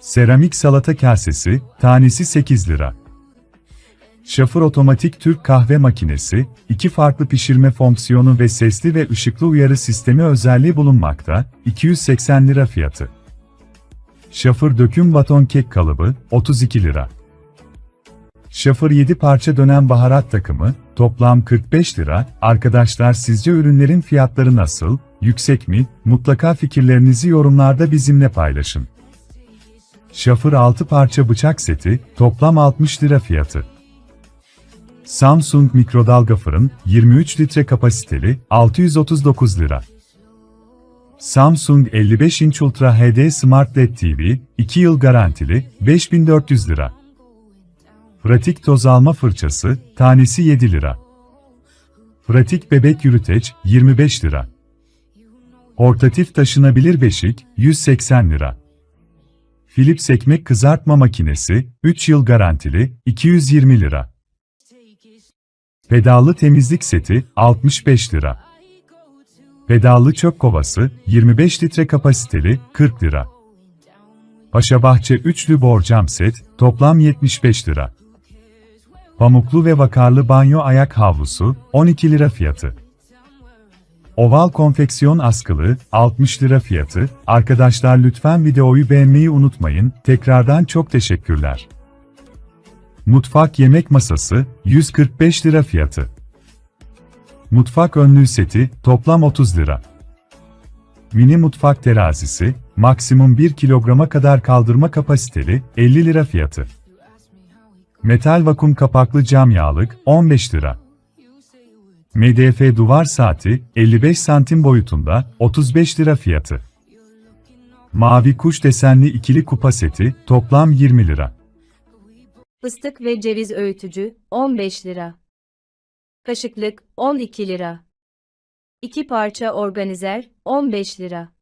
Seramik salata kasesi, tanesi 8 lira. Şafır otomatik Türk kahve makinesi, iki farklı pişirme fonksiyonu ve sesli ve ışıklı uyarı sistemi özelliği bulunmakta, 280 lira fiyatı. Şafır döküm baton kek kalıbı, 32 lira. Şafır 7 parça dönen baharat takımı, toplam 45 lira. Arkadaşlar sizce ürünlerin fiyatları nasıl, yüksek mi? Mutlaka fikirlerinizi yorumlarda bizimle paylaşın. Şafır 6 parça bıçak seti, toplam 60 lira fiyatı. Samsung mikrodalga fırın, 23 litre kapasiteli, 639 lira. Samsung 55 inç Ultra HD Smart LED TV, 2 yıl garantili, 5400 lira. Pratik toz alma fırçası, tanesi 7 lira. Pratik bebek yürüteç, 25 lira. Portatif taşınabilir beşik, 180 lira. Philips ekmek kızartma makinesi, 3 yıl garantili, 220 lira. Pedallı temizlik seti, 65 lira. Pedallı çöp kovası, 25 litre kapasiteli, 40 lira. Paşabahçe üçlü borcam set, toplam 75 lira. Pamuklu ve vakarlı banyo ayak havlusu, 12 lira fiyatı. Oval konfeksiyon askılı, 60 lira fiyatı. Arkadaşlar lütfen videoyu beğenmeyi unutmayın. Tekrardan çok teşekkürler. Mutfak yemek masası, 145 lira fiyatı. Mutfak önlüğü seti, toplam 30 lira. Mini mutfak terazisi, maksimum 1 kilograma kadar kaldırma kapasiteli, 50 lira fiyatı. Metal vakum kapaklı cam yağlık, 15 lira. MDF duvar saati, 55 santim boyutunda, 35 lira fiyatı. Mavi kuş desenli ikili kupa seti, toplam 20 lira. Fıstık ve ceviz öğütücü 15 lira. Kaşıklık 12 lira. 2 parça organizer 15 lira.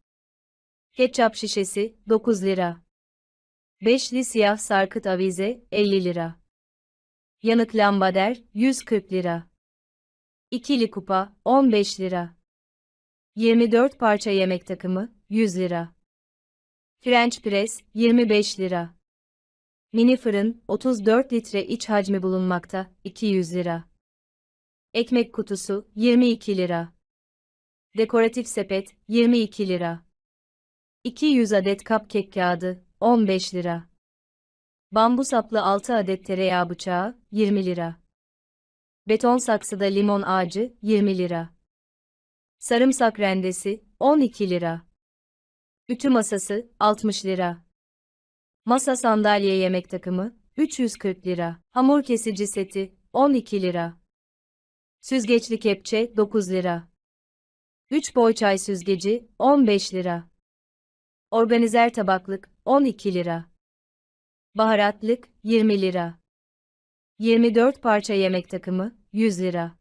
Ketçap şişesi 9 lira. Beşli siyah sarkıt avize 50 lira. Yanık lambader 140 lira. İkili kupa 15 lira. 24 parça yemek takımı 100 lira. French press 25 lira. Mini fırın 34 litre iç hacmi bulunmakta 200 lira. Ekmek kutusu 22 lira. Dekoratif sepet 22 lira. 200 adet cupcake kağıdı 15 lira. Bambu saplı 6 adet tereyağı bıçağı 20 lira. Beton saksıda limon ağacı 20 lira. Sarımsak rendesi 12 lira. Ütü masası 60 lira. Masa sandalye yemek takımı 340 lira. Hamur kesici seti 12 lira. Süzgeçli kepçe 9 lira. 3 boy çay süzgeci 15 lira. Organizer tabaklık 12 lira. Baharatlık 20 lira. 24 parça yemek takımı 100 lira.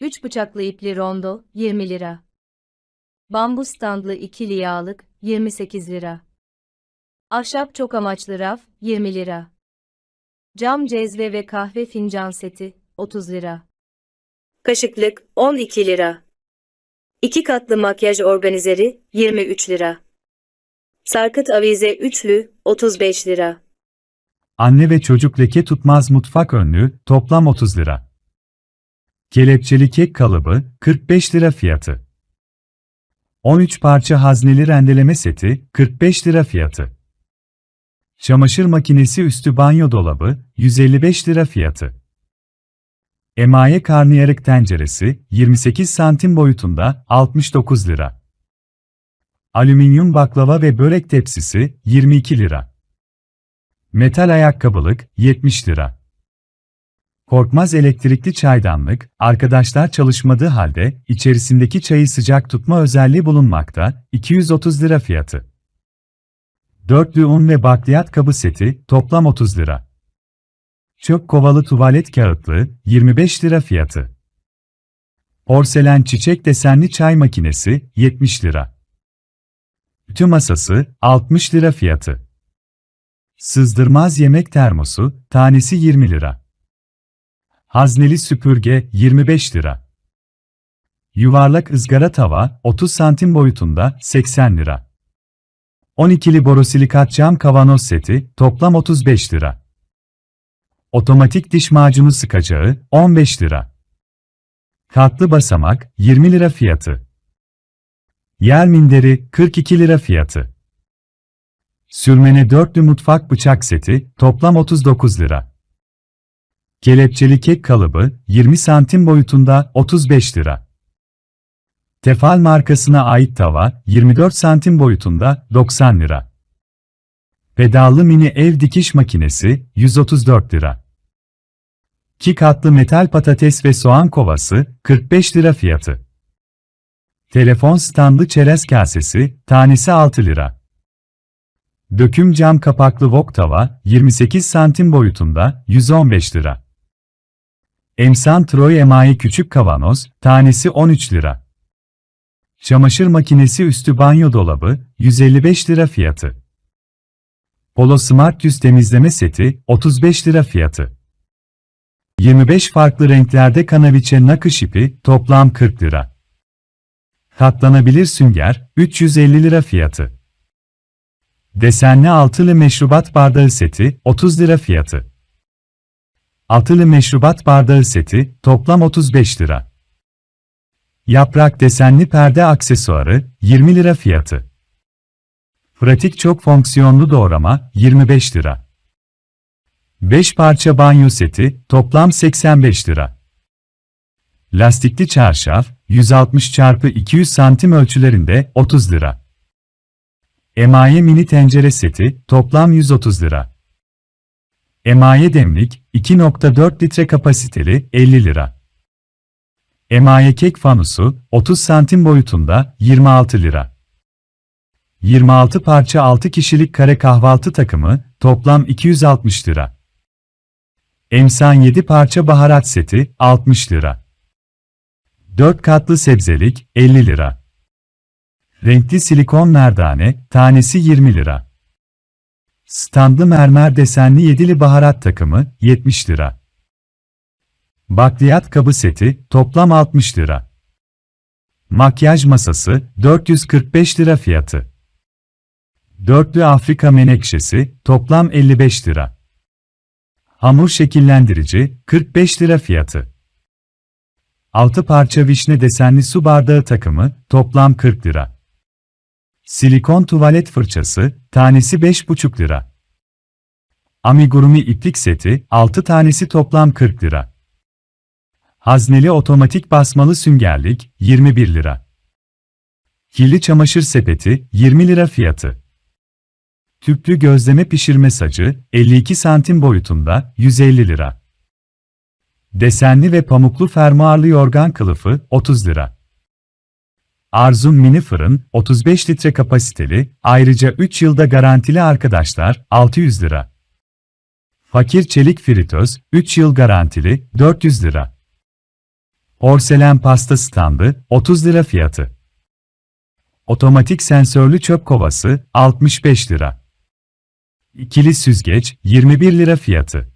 3 bıçaklı ipli rondo 20 lira. Bambu standlı ikili yağlık 28 lira. Ahşap çok amaçlı raf 20 lira. Cam cezve ve kahve fincan seti 30 lira. Kaşıklık 12 lira. 2 katlı makyaj organizeri 23 lira. Sarkıt avize üçlü 35 lira. Anne ve çocuk leke tutmaz mutfak önlüğü, toplam 30 lira. Kelepçeli kek kalıbı, 45 lira fiyatı. 13 parça hazneli rendeleme seti, 45 lira fiyatı. Çamaşır makinesi üstü banyo dolabı, 155 lira fiyatı. Emaye karnıyarık tenceresi, 28 santim boyutunda, 69 lira. Alüminyum baklava ve börek tepsisi, 22 lira. Metal ayakkabılık, 70 lira. Korkmaz elektrikli çaydanlık, arkadaşlar çalışmadığı halde, içerisindeki çayı sıcak tutma özelliği bulunmakta, 230 lira fiyatı. Dörtlü un ve bakliyat kabı seti, toplam 30 lira. Çöp kovalı tuvalet kağıtlı, 25 lira fiyatı. Porselen çiçek desenli çay makinesi, 70 lira. Ütü masası, 60 lira fiyatı. Sızdırmaz yemek termosu, tanesi 20 lira. Hazneli süpürge, 25 lira. Yuvarlak ızgara tava, 30 santim boyutunda, 80 lira. 12'li borosilikat cam kavanoz seti, toplam 35 lira. Otomatik diş macunu sıkacağı, 15 lira. Katlı basamak, 20 lira fiyatı. Yer minderi, 42 lira fiyatı. Sürmene dörtlü mutfak bıçak seti, toplam 39 lira. Kelepçeli kek kalıbı, 20 santim boyutunda, 35 lira. Tefal markasına ait tava, 24 santim boyutunda, 90 lira. Pedallı mini ev dikiş makinesi, 134 lira. 2 katlı metal patates ve soğan kovası, 45 lira fiyatı. Telefon standı çerez kasesi, tanesi 6 lira. Döküm cam kapaklı wok tava, 28 santim boyutunda, 115 lira. Emsan Troy emayi küçük kavanoz, tanesi 13 lira. Çamaşır makinesi üstü banyo dolabı, 155 lira fiyatı. Polo Smart yüz temizleme seti, 35 lira fiyatı. 25 farklı renklerde kanaviçe nakış ipi, toplam 40 lira. Katlanabilir sünger, 350 lira fiyatı. Desenli altılı meşrubat bardağı seti, 30 lira fiyatı. Altılı meşrubat bardağı seti, toplam 35 lira. Yaprak desenli perde aksesuarı, 20 lira fiyatı. Pratik çok fonksiyonlu doğrama, 25 lira. 5 parça banyo seti, toplam 85 lira. Lastikli çarşaf, 160 x 200 santim ölçülerinde, 30 lira. Emaye mini tencere seti, toplam 130 lira. Emaye demlik, 2.4 litre kapasiteli, 50 lira. Emaye kek fanusu, 30 santim boyutunda, 26 lira. 26 parça 6 kişilik kare kahvaltı takımı, toplam 260 lira. Emsan 7 parça baharat seti, 60 lira. 4 katlı sebzelik, 50 lira. Renkli silikon merdane, tanesi 20 lira. Standlı mermer desenli yedili baharat takımı, 70 lira. Bakliyat kabı seti, toplam 60 lira. Makyaj masası, 445 lira fiyatı. Dörtlü Afrika menekşesi, toplam 55 lira. Hamur şekillendirici, 45 lira fiyatı. 6 parça vişne desenli su bardağı takımı, toplam 40 lira. Silikon tuvalet fırçası, tanesi 5,5 lira. Amigurumi iplik seti, 6 tanesi toplam 40 lira. Hazneli otomatik basmalı süngerlik, 21 lira. Kirli çamaşır sepeti, 20 lira fiyatı. Tüplü gözleme pişirme sacı, 52 santim boyutunda, 150 lira. Desenli ve pamuklu fermuarlı yorgan kılıfı, 30 lira. Arzum mini fırın, 35 litre kapasiteli, ayrıca 3 yılda garantili arkadaşlar, 600 lira. Fakir çelik fritöz, 3 yıl garantili, 400 lira. Porselen pasta standı, 30 lira fiyatı. Otomatik sensörlü çöp kovası, 65 lira. İkili süzgeç, 21 lira fiyatı.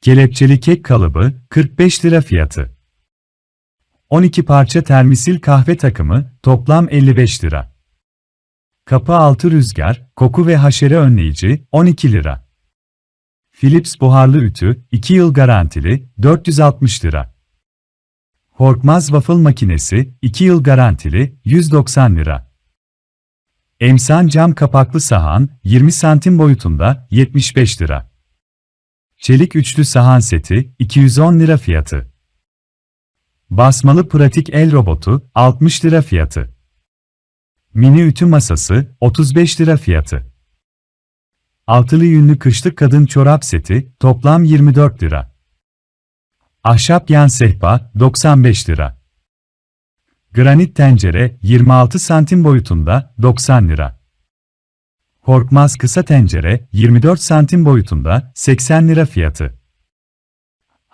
Kelepçeli kek kalıbı, 45 lira fiyatı. 12 parça termisil kahve takımı, toplam 55 lira. Kapı altı rüzgar, koku ve haşere önleyici, 12 lira. Philips buharlı ütü, 2 yıl garantili, 460 lira. Korkmaz waffle makinesi, 2 yıl garantili, 190 lira. Emsan cam kapaklı sahan, 20 santim boyutunda, 75 lira. Çelik üçlü sahan seti, 210 lira fiyatı. Basmalı pratik el robotu, 60 lira fiyatı. Mini ütü masası, 35 lira fiyatı. Altılı yünlü kışlık kadın çorap seti, toplam 24 lira. Ahşap yan sehpa, 95 lira. Granit tencere, 26 santim boyutunda, 90 lira. Korkmaz kısa tencere, 24 santim boyutunda, 80 lira fiyatı.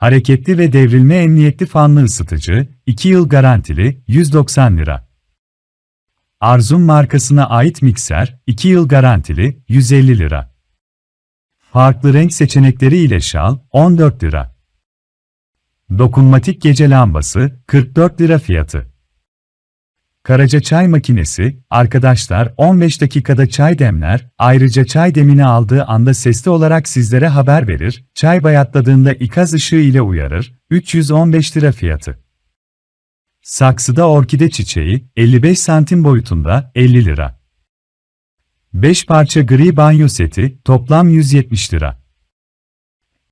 Hareketli ve devrilme emniyetli fanlı ısıtıcı, 2 yıl garantili, 190 lira. Arzum markasına ait mikser, 2 yıl garantili, 150 lira. Farklı renk seçenekleri ile şal, 14 lira. Dokunmatik gece lambası, 44 lira fiyatı. Karaca çay makinesi, arkadaşlar 15 dakikada çay demler, ayrıca çay demini aldığı anda sesli olarak sizlere haber verir, çay bayatladığında ikaz ışığı ile uyarır, 315 lira fiyatı. Saksıda orkide çiçeği, 55 santim boyutunda, 50 lira. 5 parça gri banyo seti, toplam 170 lira.